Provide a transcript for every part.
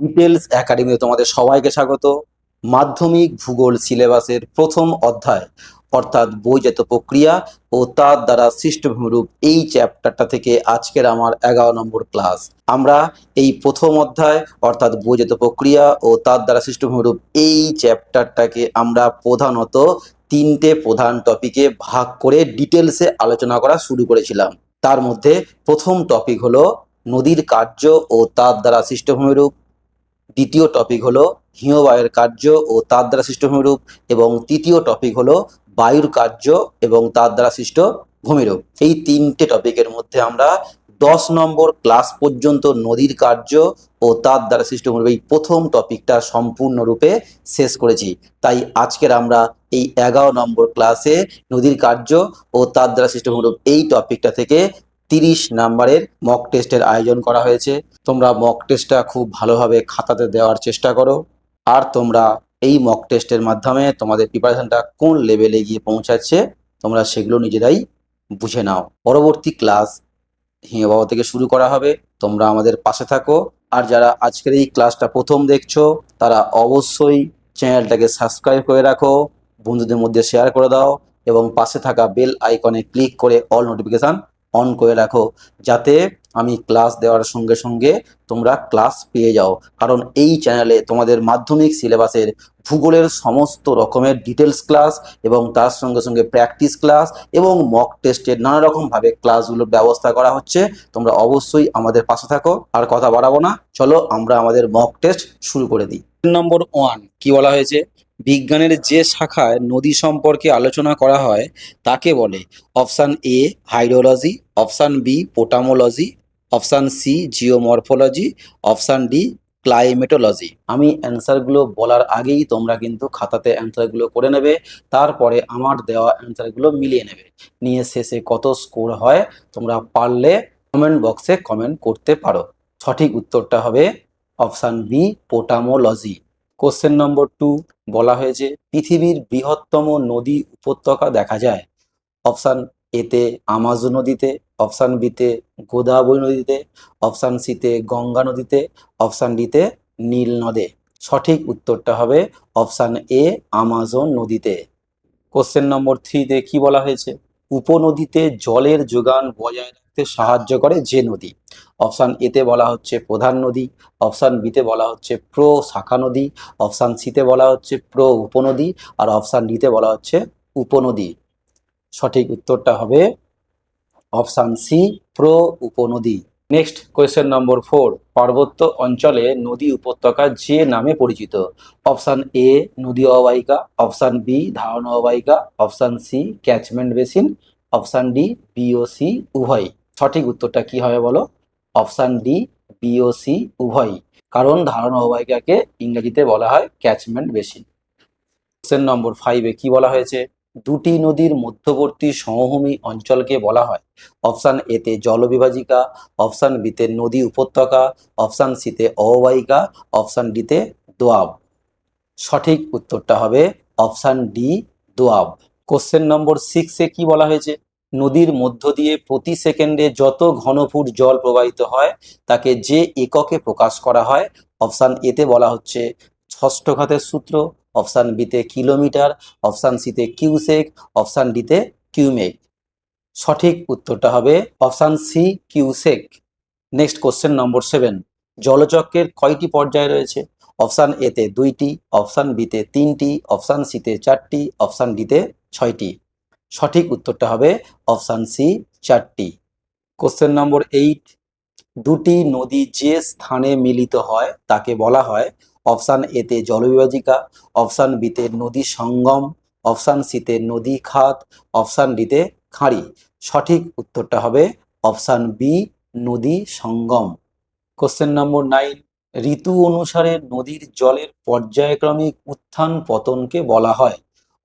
Details একাডেমিতে তোমাদের সবাইকে স্বাগত। মাধ্যমিক ভূগোল সিলেবাসের প্রথম অধ্যায়, অর্থাৎ বইজাত প্রক্রিয়া ও তার দ্বারা সৃষ্ট ভূমিরূপ এই চ্যাপ্টারটা থেকে আজকের আমার এগারো নম্বর ক্লাস। আমরা এই প্রথম অধ্যায়, অর্থাৎ বইজাত প্রক্রিয়া ও তার দ্বারা সৃষ্ট ভূমিরূপ এই চ্যাপ্টারটাকে আমরা প্রধানত তিনটে প্রধান টপিকে ভাগ করে ডিটেলসে আলোচনা করা শুরু করেছিলাম। তার মধ্যে প্রথম টপিক হলো নদীর কার্য ও তার দ্বারা সৃষ্ট ভূমিরূপ দ্বিতীয় টপিক হলো হিমবাহের কার্য ও তার দ্বারা সৃষ্ট ভূমিরূপ এবং তৃতীয় টপিক হলো বায়ুর কার্য এবং তার দ্বারা সৃষ্ট ভূমিরূপ। এই তিনটে টপিকের মধ্যে আমরা দশ নম্বর ক্লাস পর্যন্ত নদীর কার্য ও তার দ্বারা সৃষ্ট ভূমিরূপ, এই প্রথম টপিকটা সম্পূর্ণরূপে শেষ করেছি। তাই আজকের আমরা এই এগারো নম্বর ক্লাসে নদীর কার্য ও তার দ্বারা সৃষ্ট ভূমিরূপ, এই টপিকটা থেকে তিরিশ নাম্বারের মক টেস্টের আয়োজন করা হয়েছে। তোমরা মক টেস্টটা খুব ভালোভাবে খাতাতে দেওয়ার চেষ্টা করো। আর তোমরা এই মক টেস্টের মাধ্যমে তোমাদের প্রিপারেশনটা কোন লেভেলে গিয়ে পৌঁছাচ্ছে, তোমরা সেগুলো নিজেরাই বুঝে নাও। পরবর্তী ক্লাস হিমবাহ থেকে শুরু করা হবে। তোমরা আমাদের পাশে থাকো। আর যারা আজকের এই ক্লাসটা প্রথম দেখছ, তারা অবশ্যই চ্যানেলটাকে সাবস্ক্রাইব করে রাখো, বন্ধুদের মধ্যে শেয়ার করে দাও এবং পাশে থাকা বেল আইকনে ক্লিক করে অল নোটিফিকেশান অন করে রাখো, যাতে আমি ক্লাস দেওয়ার সঙ্গে সঙ্গে তোমরা ক্লাস পেয়ে যাও। কারণ এই চ্যানেলে তোমাদের মাধ্যমিক সিলেবাসের ভূগোলের সমস্ত রকমের ডিটেলস ক্লাস এবং তার সঙ্গে সঙ্গে প্র্যাকটিস ক্লাস এবং মক টেস্টের নানা রকমভাবে ক্লাসগুলোর ব্যবস্থা করা হচ্ছে। তোমরা অবশ্যই আমাদের পাশে থাকো, আর কথা বাড়াবো না। চলো আমরা আমাদের মক টেস্ট শুরু করে দিই। নম্বর ওয়ান কি বলা হয়েছে? বিজ্ঞানের যে শাখায় নদী সম্পর্কে আলোচনা করা হয়, তাকে বলে option A hydrology, option B potamology, option C geomorphology, option D climatology. আমি অ্যান্সারগুলো বলার আগেই তোমরা কিন্তু খাতাতে অ্যান্সারগুলো করে নেবে, তারপরে আমার দেওয়া অ্যান্সারগুলো মিলিয়ে নেবে। নিয়ে শেষে কত স্কোর হয় তোমরা পারলে কমেন্ট বক্সে কমেন্ট করতে পারো। সঠিক উত্তরটা হবে option B potamology. Question number two বলা হয়েছে, পৃথিবীর বৃহত্তম নদী উপত্যকা দেখা যায়। অপশান এতে আমাজন নদীতে অপশান বিতে গোদাবরী নদীতে অপশান সিতে গঙ্গা নদীতে অপশান ডিতে নীল নদে। সঠিক উত্তরটা হবে অপশান এ আমাজন নদীতে। কোশ্চেন নম্বর থ্রিতে কি বলা হয়েছে? উপনদীতে জলের যোগান বজায় রাখতে সাহায্য করে যে নদী। অপশান এতে বলা হচ্ছে প্রধান নদী, অপশান বিতে বলা হচ্ছে প্রো শাখা নদী, অপশান সিতে বলা হচ্ছে প্রো উপনদী, আর অপশান ডিতে বলা হচ্ছে উপনদী। সঠিক উত্তরটা হবে অপশান সি প্রো উপনদী। নেক্সট কোয়েশ্চেন নম্বর ফোর পার্বত্য অঞ্চলে নদী উপত্যকা যে নামে পরিচিত? অপশান এ নদী অববাহিকা, অপশান বি ধারণা অবাহিকা option C catchment basin option D BOC উভয় সঠিক উত্তরটা কি হবে বলো? অপশান ডি বিওসি উভয় কারণ ধারণা অববাহিকাকে ইংরেজিতে বলা হয় ক্যাচমেন্ট বেসিন কোশ্চেন নম্বর ফাইভে কি বলা হয়েছে? দুটি নদীর মধ্যবর্তী সমভূমি অঞ্চলকে বলা হয়। অপশান এতে জলবিভাজিকা, অপশান বিতে নদী উপত্যকা, অপশান সিতে অববাহিকা, অপশান ডিতে দোয়াব। সঠিক উত্তরটা হবে option D, doab. Question number সিক্সে কি বলা হয়েছে? নদীর মধ্য দিয়ে প্রতি সেকেন্ডে যত ঘনফুট জল প্রবাহিত হয়, তাকে যে এককে প্রকাশ করা হয়, অপশান এতে বলা হচ্ছে ষষ্ঠ ঘাতের সূত্র, অপশান বিতে কিলোমিটার, অপশান সিতে কিউসেক, অপশান ডিতে কিউমেক। সঠিক উত্তরটা হবে option C, cusec. Next question number seven. জলচক্রের কয়টি পর্যায় রয়েছে? অপশান এতে দুইটি, অপশান বিতে তিনটি, অপশান সিতে চারটি, অপশান ডিতে ছয়টি। সঠিক উত্তরটা হবে অপশান সি, চারটি। কোশ্চেন নম্বর এইট দুটি নদী যে স্থানে মিলিত হয় তাকে বলা হয় অপশান এতে জলবিভাজিকা, অপশান বিতে নদী সঙ্গম, অপশান সিতে নদী খাত, অপশান ডিতে খাঁড়ি। সঠিক উত্তরটা হবে অপশান বি, নদী সঙ্গম। কোশ্চেন নম্বর নাইন ঋতু অনুসারে নদীর জলের পর্যায়ক্রমিক উত্থান পতনকে বলা হয়।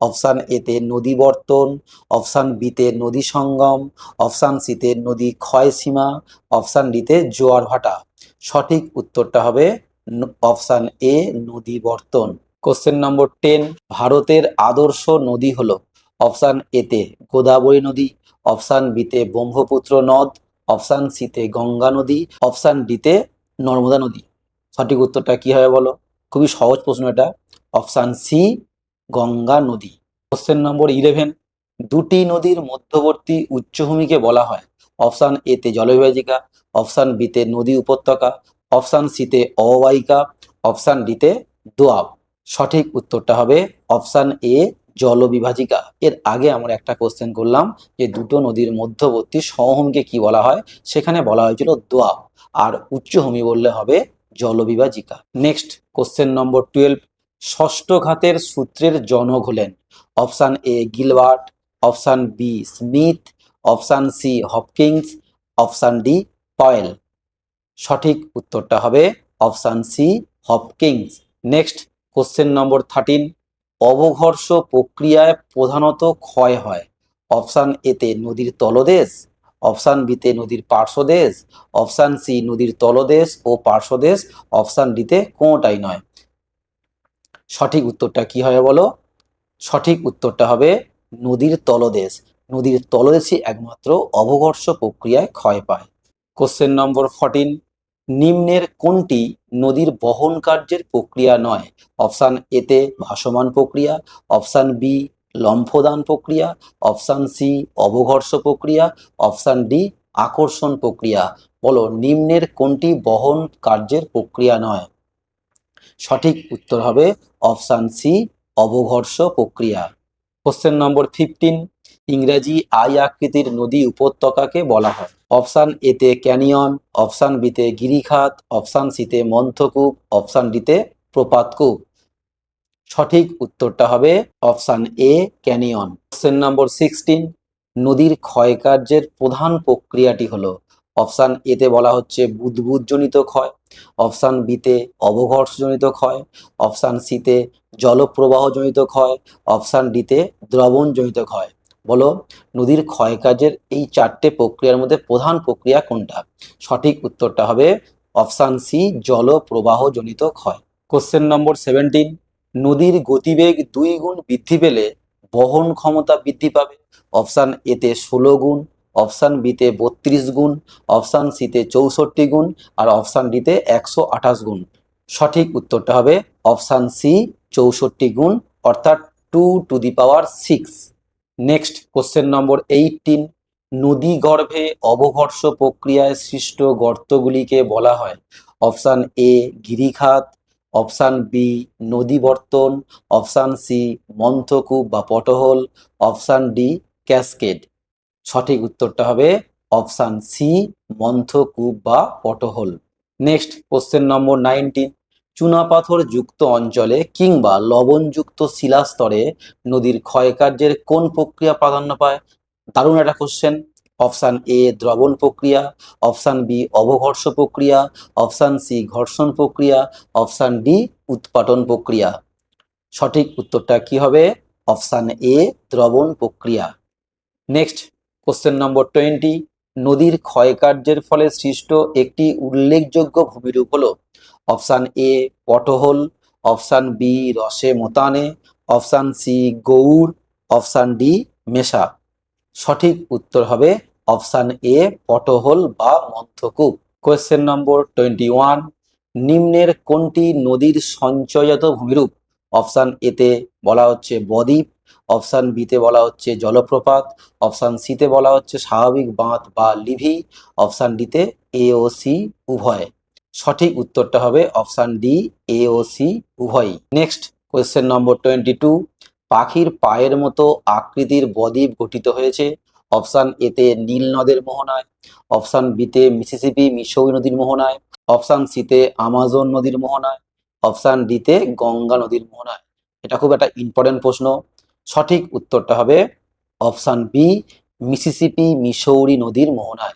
অপশান এতে নদী বর্তন, অপশান বিতে নদী সঙ্গম, অপশান সিতে নদী ক্ষয় সীমা, অপশান ডিতে জোয়ার ভাটা। সঠিক উত্তরটা হবে অপশান এ, নদী বর্তন। কোশ্চেন নম্বর টেন ভারতের আদর্শ নদী হলো অপশান এতে গোদাবরী নদী, অপশান বিতে ব্রহ্মপুত্র নদ, অপশান সিতে গঙ্গা নদী, অপশান ডিতে নর্মদা নদী। সঠিক উত্তরটা কি হবে বলো? খুবই সহজ প্রশ্ন এটা। অপশান সি গঙ্গা নদী। কোশ্চেন নম্বর ইলেভেন দুটি নদীর মধ্যবর্তী উচ্চভূমিকে বলা হয়। অপশান এতে জলবিভাজিকা, অপশান বিতে নদী উপত্যকা, অপশান সিতে অববাহিকা অপশান ডিতে দোয়াব। সঠিক উত্তরটা হবে অপশান এ জলবিভাজিকা। এর আগে আমরা একটা কোশ্চেন করলাম যে দুটো নদীর মধ্যবর্তী সমভূমিকে কি বলা হয়? সেখানে বলা হয়েছিল দোয়াব। আর উচ্চভূমি বললে হবে জলবিভাজিকা। নেক্সট কোশ্চেন নম্বর টুয়েলভ ষষ্ঠ ঘাতের সূত্রের জনক হলেন। Option A Gilbert option B Smith, option C Hopkins option D Powell. সঠিক উত্তরটা হবে option C Hopkins next, question number thirteen. অবঘর্ষ প্রক্রিয়ায় প্রধানত ক্ষয় হয়। অপশান এতে নদীর তলদেশ, অপশান বিতে নদীর পার্শ্বদেশ, অপশান সি নদীর তলদেশ ও পার্শ্বদেশ, অপশান ডিতে কোনোটাই নয়। সঠিক উত্তরটা কি হবে বলো? সঠিক উত্তরটা হবে নদীর তলদেশ। নদীর তলদেশই একমাত্র অবঘর্ষ প্রক্রিয়ায় ক্ষয় পায়। কোশ্চেন নম্বর ফর্টিন নিম্নের কোনটি নদীর বহন কার্যের প্রক্রিয়া নয়? অপশান এতে ভাসমান প্রক্রিয়া অপশান বি লম্ফদান প্রক্রিয়া অপশান সি অবঘর্ষ প্রক্রিয়া অপশান ডি আকর্ষণ প্রক্রিয়া। বলো, নিম্নের কোনটি বহন কার্যের প্রক্রিয়া নয়? সঠিক উত্তর হবে অপশান সি, অবঘর্ষ প্রক্রিয়া। কোশ্চেন নম্বর ফিফটিন ইংরেজি আই আকৃতির নদী উপত্যকাকে বলা হয়। অপশান এতে ক্যানিয়ন অপশান বিতে গিরিখাত অপশান সিতে মন্থকূপ অপশান ডিতে প্রপাতকূপ। সঠিক উত্তরটা হবে option A canyon question number sixteen নদীর ক্ষয়কার্যের প্রধান প্রক্রিয়াটি হলো। অপশান এতে বলা হচ্ছে বুদবুদজনিত ক্ষয়। অপশান বিতে অবঘর্ষজনিত ক্ষয় অপশান সিতে জলপ্রবাহজনিত ক্ষয় অপশান ডিতে দ্রবণজনিত ক্ষয়। বলো, নদীর ক্ষয়কার্যের এই চারটে প্রক্রিয়ার মধ্যে প্রধান প্রক্রিয়া কোনটা? সঠিক উত্তরটা হবে অপশান সি জলপ্রবাহজনিত ক্ষয়। কোশ্চেন নম্বর সেভেন্টিন নদীর গতিবেগ দুই গুণ বৃদ্ধি পেলে বহন ক্ষমতা বৃদ্ধি পাবে। অপশান এতে ষোলো গুণ অপশান বিতে বত্রিশ গুণ, অপশান সিতে চৌষট্টি গুণ আর অপশান ডিতে একশো আঠাশ গুণ। সঠিক উত্তরটা হবে অপশান সি, চৌষট্টি গুণ, অর্থাৎ two to the power six next question number eighteen নদী গর্ভে অবঘর্ষ প্রক্রিয়ায় সৃষ্ট গর্তগুলিকে বলা হয়। অপশান এ গিরিখাত, অপশান বি নদীবর্তন, অপশান সি মন্থকূপ বা পটহল, অপশান ডি ক্যাসকেড। সঠিক উত্তরটা হবে অপশান সি, মন্থকূপ বা pothole. Next, question number nineteen. চুনাপাথর যুক্ত অঞ্চলে কিংবা লবণযুক্ত শিলাস্তরে নদীর ক্ষয়কার্যের কোন প্রক্রিয়া প্রাধান্য পায়? দারুণ একটা কোশ্চেন। অপশান এ, দ্রবণ প্রক্রিয়া। অপশান বি, অবঘর্ষ প্রক্রিয়া। অপশান সি, ঘর্ষণ প্রক্রিয়া। অপশান ডি, উৎপাটন প্রক্রিয়া। সঠিক উত্তরটা কি হবে? অপশান এ, দ্রবণ প্রক্রিয়া। নেক্সট কোশ্চেন নম্বর টোয়েন্টি নদীর ক্ষয়কার্যের ফলে সৃষ্ট একটি উল্লেখযোগ্য ভূমিরূপ হলো option A pothole option B roche moutonnee option C Gaur option D mesa. সঠিক উত্তর হবে অপশান এ পটহোল বা মন্থকূপ। কোয়েশ্চেন নম্বর টোয়েন্টি ওয়ান নিম্নের কোনটি নদীর সঞ্চয়জাত ভূমিরূপ? অপশান এতে বলা হচ্ছে বদ্বীপ অপশান বিতে বলা হচ্ছে জলপ্রপাত অপশান সিতে বলা হচ্ছে স্বাভাবিক বাঁধ বা লিভি অপশান ডিতে এ ও সি উভয়। সঠিক উত্তরটা হবে option D A O C next question number twenty two পাখির পায়ের মতো আকৃতির বদ্বীপ গঠিত হয়েছে। অপশান এতে নীল নদের মোহনায় অপশান বিতে মিসিসিপি মিসৌরি নদীর মোহনায় অপশান সিতে আমাজন নদীর মোহনায় অপশান ডিতে গঙ্গা নদীর মোহনায়। এটা খুব একটা ইম্পর্টেন্ট প্রশ্ন। সঠিক উত্তরটা হবে অপশান বি, মিসিসিপি মিসৌরি নদীর মোহনায়।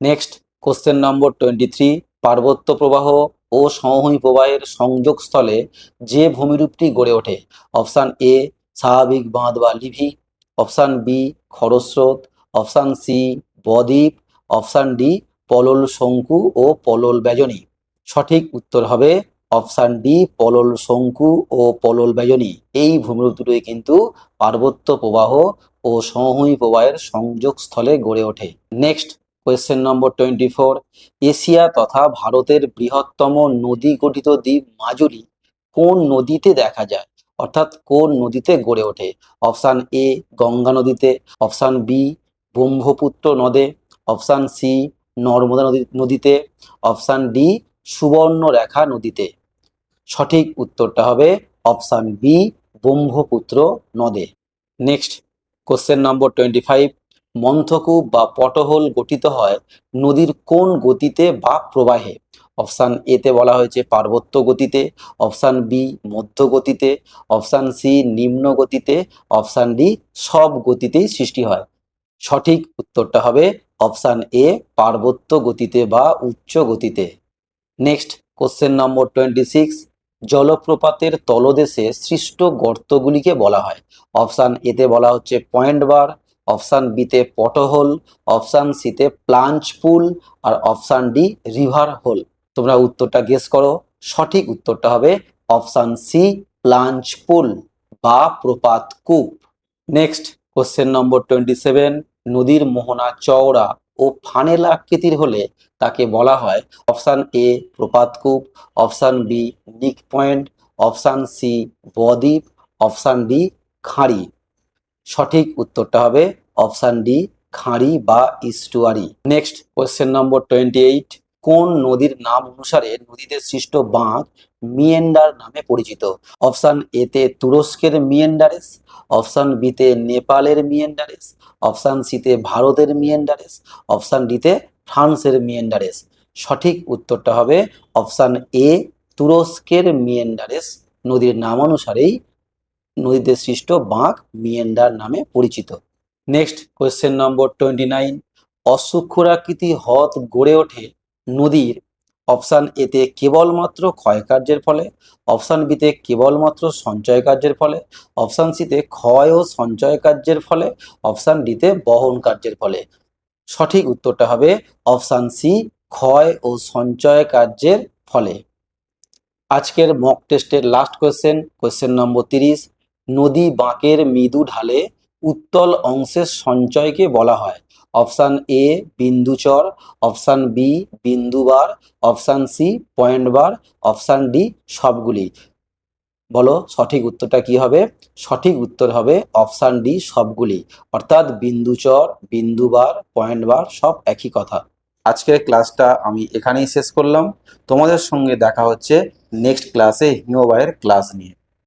Next, question number twenty three, পার্বত্য প্রবাহ ও সমভূমি প্রবাহের সংযোগস্থলে যে ভূমিরূপটি গড়ে ওঠে? অপশান এ, স্বাভাবিক বাঁধ বা লিভি। অপশান বি, খরস্রোত। অপশান সি, বদ্বীপ। অপশান ডি, পলল শঙ্কু ও পলল ব্যজনী। সঠিক উত্তর হবে অপশান ডি, পলল শঙ্কু ও পলল ব্যজনী এই ভূমিরূপ দুটোই কিন্তু পার্বত্য প্রবাহ ও সমভূমি প্রবাহের সংযোগস্থলে গড়ে ওঠে। Next, question number twenty four. Asia তথা ভারতের বৃহত্তম নদী গঠিত দ্বীপ মাজুলি কোন নদীতে দেখা যায়? অর্থাৎ কোন নদীতে গড়ে ওঠে? অপশান এ, গঙ্গা নদীতে। অপশান বি, ব্রহ্মপুত্র নদে। অপশান সি, নর্মদা নদী নদীতে। অপশান ডি সুবর্ণরেখা নদীতে। সঠিক উত্তরটা হবে অপশান বি, ব্রহ্মপুত্র নদে। Next, question number twenty five, মন্থকূপ বা পটহোল গঠিত হয় নদীর কোন গতিতে বা প্রবাহে? অপশান এতে বলা হয়েছে পার্বত্য গতিতে, অপশান বি, মধ্য গতিতে, অপশান সি, নিম্ন গতিতে, অপশান ডি, সব গতিতেই সৃষ্টি হয়। সঠিক উত্তরটা হবে অপশান এ, পার্বত্য গতিতে বা উচ্চ গতিতে। Next question number twenty six জলপ্রপাতের তলদেশে সৃষ্ট গর্তগুলিকে বলা হয়। অপশান এতে বলা হচ্ছে পয়েন্ট বার অপশান বিতে পটহোল অপশান সিতে প্লাঞ্চ পুল আর অপশান ডি রিভার হোল তোমরা উত্তরটা গেস করো, সঠিক উত্তরটা হবে অপশান সি প্লাঞ্চ পুল বা প্রপাত কূপ। Next question number twenty seven নদীর মোহনা চওড়া ও ফানেল আকৃতির হলে তাকে বলা হয় option A প্রপাতকূপ option B nick point, option C বদ্বীপ, অপশান ডি খাঁড়ি। সঠিক উত্তরটা হবে অপশান ডি খাঁড়ি বা estuary. Next question number twenty eight. কোন নদীর নাম অনুসারে নদীতে সৃষ্ট বাঁধ মিয়েন্ডার নামে পরিচিত? অপশান এতে তুরস্কের মিয়েন্ডারেস, অপশান বিতে নেপালের মিয়েন্ডারেস, অপশান সিতে ভারতের মিয়েন্ডারেস, অপশান ডিতে ফ্রান্সের মিয়েন্ডারেস। সঠিক উত্তরটা হবে অপশান এ, তুরস্কের মিয়েন্ডারেস। নদীর নাম অনুসারেই নদীতে সৃষ্ট বাঁক মিয়েন্ডার নামে পরিচিত। Next question number twenty nine. অসুক্ষরাকৃতি হ্রদ গড়ে ওঠে নদীর অপশান এতে কেবলমাত্র ক্ষয়কার্যের ফলে, অপশান বিতে কেবলমাত্র সঞ্চয় কার্যের ফলে, অপশান সিতে ক্ষয় ও সঞ্চয় কার্যের ফলে, অপশান ডিতে বহন কার্যের ফলে। সঠিক উত্তরটা হবে অপশান সি, ক্ষয় ও সঞ্চয় কার্যের ফলে। আজকের মক টেস্টের লাস্ট কোয়েশ্চেন কোয়েশ্চেন নম্বর তিরিশ। নদী বাঁকের মৃদু ঢালে উত্তল অংশের সঞ্চয়কে বলা হয়। অপশান এ বিন্দুচর option B বিন্দুবার option C point bar, option D সবগুলি। বলো, সঠিক উত্তরটা কি হবে? সঠিক উত্তর হবে অপশান ডি সবগুলি। অর্থাৎ বিন্দুচর বিন্দুবার পয়েন্ট বার সব একই কথা। আজকের ক্লাসটা আমি এখানেই শেষ করলাম। তোমাদের সঙ্গে দেখা হচ্ছে নেক্সট ক্লাসে হিমবাহের ক্লাস নিয়ে।